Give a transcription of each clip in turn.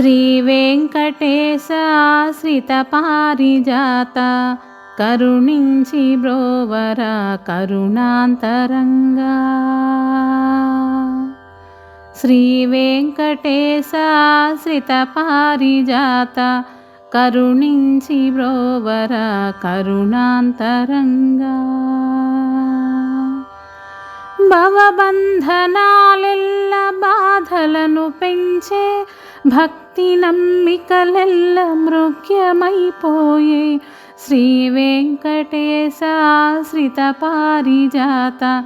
శ్రీవేంకటేశాశ్రితపారిజాత కరుణించి బ్రోవర కరుణాంతరంగా. శ్రీవేంకటేశాశ్రితపారిజాత కరుణించి బ్రోవర కరుణాంతరంగా. భవబంధనాలెల్ల బాధలను పెంచే భక్తి నమ్మికలెల్ల మృగ్యమైపోయే శ్రీ వెంకటేశాశ్రిత పారిజాత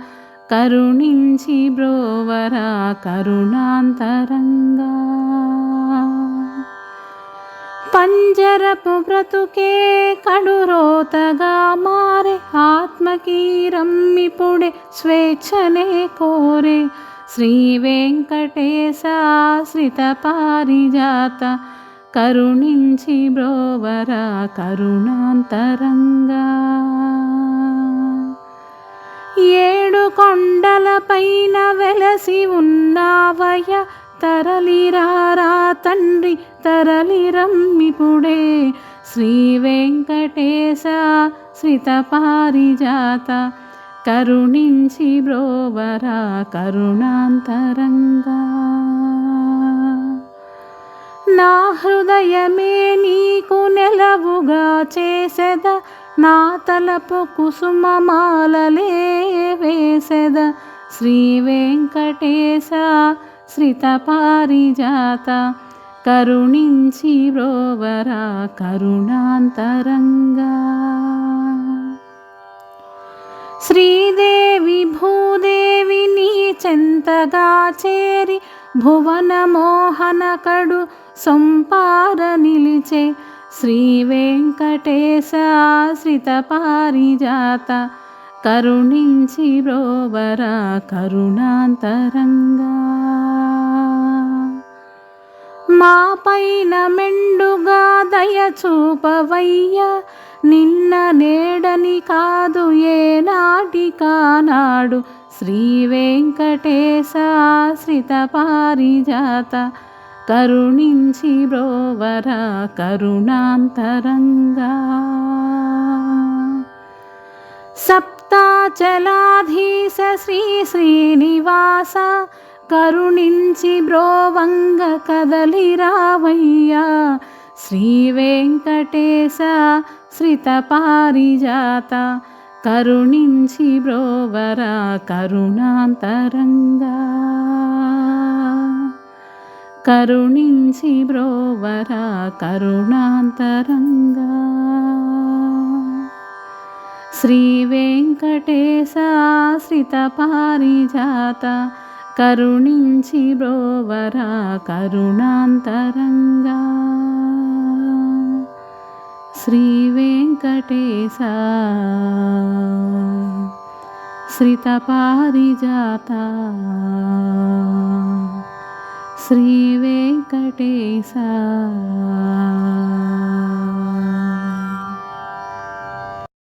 కరుణించి బ్రోవరా కరుణాంతరంగా. పంజరపు బ్రతుకే కడురోతగా మారే ఆత్మకి రమ్మిపుడే స్వేచ్ఛనే కోరే శ్రీ కరుణించి బ్రోవర కరుణాంతరంగా. ఏడు కొండలపైన వెలసి ఉన్నావయ తరలిరారా తండ్రి తరలిరమ్మిపుడే శ్రీ వెంకటేశ శ్రితపారిజాత కరుణించి బ్రోవరా కరుణాంతరంగా. నా హృదయమే నీకు నెలవుగా చేసెద నా తలపు కుసుమమాలలే వేసెద. శ్రీ వెంకటేశ శ్రిత పారిజాత కరుణించి బ్రోవరా కరుణాంతరంగా. శ్రీదేవి భూదేవి నీ చెంతగా చేరి భువన మోహనకడు సొంపార నిలిచే శ్రీ వెంకటేశాశ్రిత పారిజాత కరుణించి బ్రోవర కరుణాంతరంగా. మా పైన మెండుగా దయ నిన్న నేడని కాదు ఏ నాటికానాడు శ్రీ వెంకటేశాశ్రిత పారిజాత. కరుణించి బ్రోవర కరుణాంతరంగా. సప్తాచలాధీశ శ్రీ శ్రీనివాస. కరుణించి బ్రోవంగ కదలిరావయ్యా శ్రీ వెంకటేశ శ్రిత పారిజాత కరుణించి బ్రోవర కరుణాంతరంగా. కరుణించి బ్రోవర కరుణాంతరంగా. శ్రీ వెంకటేశాశ్రిత పారిజాత కరుణించి బ్రోవర కరుణాంతరంగా. శ్రీ వెంకటేశ. శ్రిత పారిజాత శ్రీ వెంకటేశ.